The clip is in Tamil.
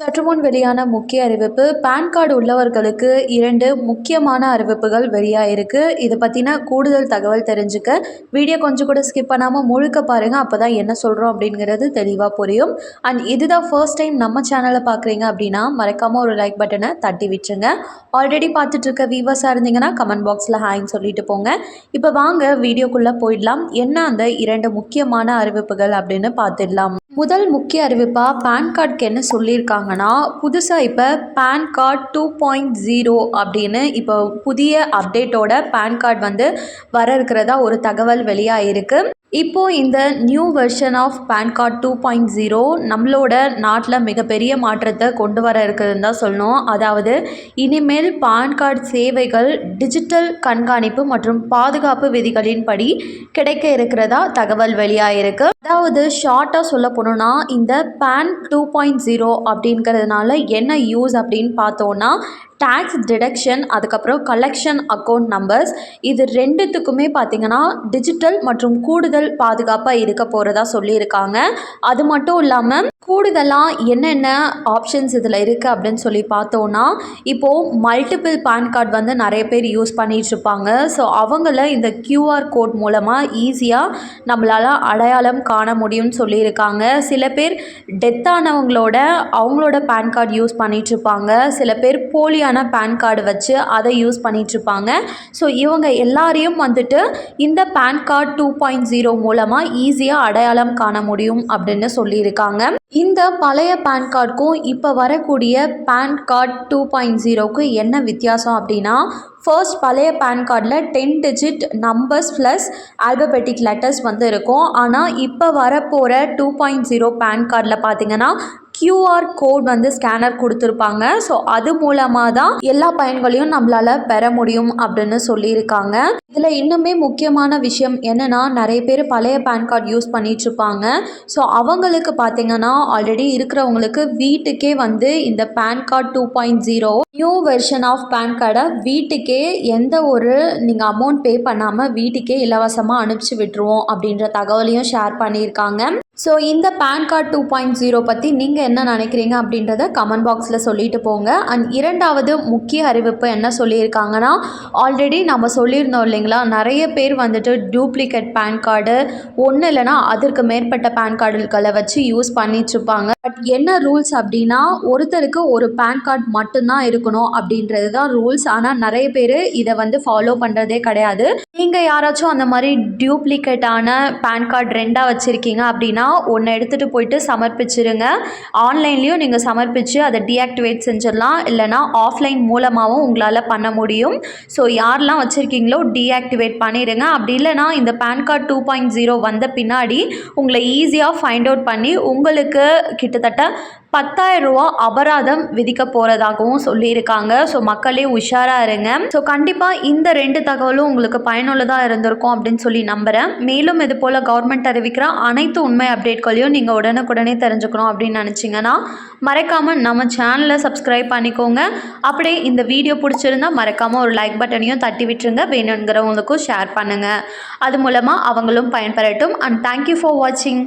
சற்று முன் வெளியான முக்கிய அறிவிப்பு பேன் கார்டு உள்ளவர்களுக்கு இரண்டு முக்கியமான அறிவிப்புகள் வெளியாயிருக்கு இதை பற்றின கூடுதல் தகவல் தெரிஞ்சுக்க வீடியோ கொஞ்சம் கூட ஸ்கிப் பண்ணாமல் முழுக்க பாருங்கள் அப்போ தான் என்ன சொல்கிறோம் அப்படிங்கிறது தெளிவாக புரியும். அண்ட் இதுதான் ஃபர்ஸ்ட் டைம் நம்ம சேனலை பார்க்குறீங்க அப்படின்னா மறக்காமல் ஒரு லைக் பட்டனை தட்டி விட்டுருங்க. ஆல்ரெடி பார்த்துட்ருக்க வியூவர்ஸாக இருந்தீங்கன்னா கமெண்ட் பாக்ஸில் ஹாய்ன்னு சொல்லிட்டு போங்க. இப்போ வாங்க வீடியோக்குள்ளே போயிடலாம். என்ன அந்த இரண்டு முக்கியமான அறிவிப்புகள் அப்படின்னு பார்த்துடலாம். முதல் முக்கிய அறிவிப்பாக பேன் கார்டுக்கு என்ன சொல்லியிருக்காங்க சொல்லியிருக்காங்கன்னா புதுசாக இப்போ PAN card two point zero அப்படின்னு இப்போ புதிய அப்டேட்டோட பேன் கார்டு வந்து வர இருக்கிறதா ஒரு தகவல் வெளியாக இருக்குது இப்போது இந்த new version of PAN card two point zero நம்மளோட நாட்டில் மிகப்பெரிய மாற்றத்தை கொண்டு வர இருக்குதுன்னு தான் சொல்லணும். அதாவது இனிமேல் பான் கார்டு சேவைகள் டிஜிட்டல் கண்காணிப்பு மற்றும் பாதுகாப்பு விதிகளின்படி கிடைக்க இருக்கிறதா தகவல் வெளியாகிருக்கு அதாவது ஷார்ட்டாக சொல்ல போனோம்னா இந்த பேன் டூ பாயிண்ட் ஜீரோ அப்படிங்கிறதுனால என்ன யூஸ் அப்படின்னு பார்த்தோன்னா டேக்ஸ் டிடக்ஷன் அதுக்கப்புறம் கலெக்ஷன் அக்கௌண்ட் நம்பர்ஸ் இது ரெண்டுத்துக்குமே பார்த்திங்கன்னா டிஜிட்டல் மற்றும் கூடுதல் பாதுகாப்பாக இருக்க போகிறதா சொல்லியிருக்காங்க. அது மட்டும் இல்லாமல் கூடுதலாக என்னென்ன ஆப்ஷன்ஸ் இதில் இருக்குது அப்படின்னு சொல்லி பார்த்தோன்னா இப்போது மல்டிபிள் பேன் கார்டு வந்து நிறைய பேர் யூஸ் பண்ணிகிட்ருப்பாங்க ஸோ அவங்கள இந்த கியூஆர் கோட் மூலமாக ஈஸியாக நம்மளால் அடையாளம் காண முடியும்னு சொல்லியிருக்காங்க. சில பேர் டெத்தானவங்களோட அவங்களோட பேன் கார்டு யூஸ் பண்ணிகிட்ருப்பாங்க சில பேர் போலியான பேன் கார்டு வச்சு அதை யூஸ் பண்ணிகிட்ருப்பாங்க ஸோ இவங்க எல்லாரையும் வந்துட்டு இந்த PAN card two point zero மூலமாக ஈஸியாக அடையாளம் காண முடியும் அப்படின்னு சொல்லியிருக்காங்க. இந்த பழைய பேன் கார்டுக்கும் இப்போ வரக்கூடிய பேன் கார்டு டூ பாயிண்ட் ஜீரோக்கு என்ன வித்தியாசம் அப்படின்னா ஃபர்ஸ்ட் பழைய பேன் கார்டில் ten digit numbers plus alphabetic letters வந்து இருக்கும். ஆனால் இப்போ வரப்போகிற டூ பாயிண்ட் ஜீரோ பேன் கார்டில் பார்த்தீங்கன்னா கியூஆர் கோட் வந்து ஸ்கேனர் கொடுத்துருப்பாங்க. ஸோ அது மூலமாக தான் எல்லா பயன்களையும் நம்மளால் பெற முடியும் அப்படின்னு சொல்லியிருக்காங்க. இதில் இன்னுமே முக்கியமான விஷயம் என்னென்னா நிறைய பேர் பழைய பேன் கார்டு யூஸ் பண்ணிகிட்ருப்பாங்க ஸோ அவங்களுக்கு பார்த்தீங்கன்னா ஆல்ரெடி இருக்கிறவங்களுக்கு வீட்டுக்கே வந்து இந்த PAN card two point zero new version of PAN கார்டை வீட்டுக்கே எந்த ஒரு நீங்கள் அமௌண்ட் பே பண்ணாமல் வீட்டுக்கே இலவசமாக அனுப்பிச்சி விட்டுருவோம் அப்படின்ற தகவலையும் ஷேர் பண்ணியிருக்காங்க. ஸோ இந்த PAN card two point zero பற்றி நீங்கள் என்ன நினைக்கிறீங்க அப்படின்றத கமெண்ட் பாக்ஸில் சொல்லிட்டு போங்க. அண்ட் இரண்டாவது முக்கிய அறிவிப்பு என்ன சொல்லியிருக்காங்கன்னா ஆல்ரெடி நம்ம சொல்லியிருந்தோம் இல்லைங்களா? நிறைய பேர் வந்துட்டு டூப்ளிகேட் பேன் கார்டு ஒன்று இல்லைனா அதற்கு மேற்பட்ட பேன் கார்டுகளை வச்சு யூஸ் பண்ணிட்டுருப்பாங்க பட் என்ன ரூல்ஸ் அப்படின்னா ஒருத்தருக்கு ஒரு பேன் கார்டு மட்டும்தான் இருக்கணும் அப்படின்றது தான் ரூல்ஸ் ஆனால் நிறைய பேர் இதை வந்து ஃபாலோ பண்ணுறதே கிடையாது. நீங்கள் யாராச்சும் அந்த மாதிரி டூப்ளிகேட்டான பேன் கார்டு ரெண்டாக வச்சுருக்கீங்க அப்படின்னா ஒன்று எடுத்துகிட்டு போயிட்டு சமர்ப்பிச்சிருங்க. ஆன்லைன்லேயும் நீங்கள் சமர்ப்பித்து அதை டீஆக்டிவேட் செஞ்சிடலாம். இல்லைனா ஆஃப்லைன் மூலமாகவும் உங்களால் பண்ண முடியும். ஸோ யாரெல்லாம் வச்சுருக்கீங்களோ டீஆக்டிவேட் பண்ணிடுங்க அப்படி இல்லைனா இந்த PAN card two point zero வந்த பின்னாடி உங்களை ஈஸியாக ஃபைண்ட் அவுட் பண்ணி உங்களுக்கு கிட்டத்தட்ட பத்தாயிரம் ரூபா அபராதம் விதிக்க போகிறதாகவும் சொல்லியிருக்காங்க. ஸோ மக்களே உஷாராக இருங்க. ஸோ கண்டிப்பாக இந்த ரெண்டு தகவலும் உங்களுக்கு பயனுள்ளதாக இருந்திருக்கும் அப்படின்னு சொல்லி நம்புகிறேன் மேலும் இது போல் கவர்மெண்ட் அறிவிக்கிற அனைத்து உண்மை அப்டேட்களையும் நீங்கள் உடனுக்குடனே தெரிஞ்சுக்கணும் அப்படின்னு நினச்சிங்கன்னா மறக்காமல் நம்ம சேனலை சப்ஸ்கிரைப் பண்ணிக்கோங்க. அப்படியே இந்த வீடியோ பிடிச்சிருந்தா மறக்காமல் ஒரு லைக் பட்டனையும் தட்டி விட்டுருங்க. வேணுங்கிறவங்களுக்கும் ஷேர் பண்ணுங்கள் அது மூலமாக அவங்களும் பயன்பெறட்டும். அண்ட் தேங்க்யூ ஃபார் வாட்சிங்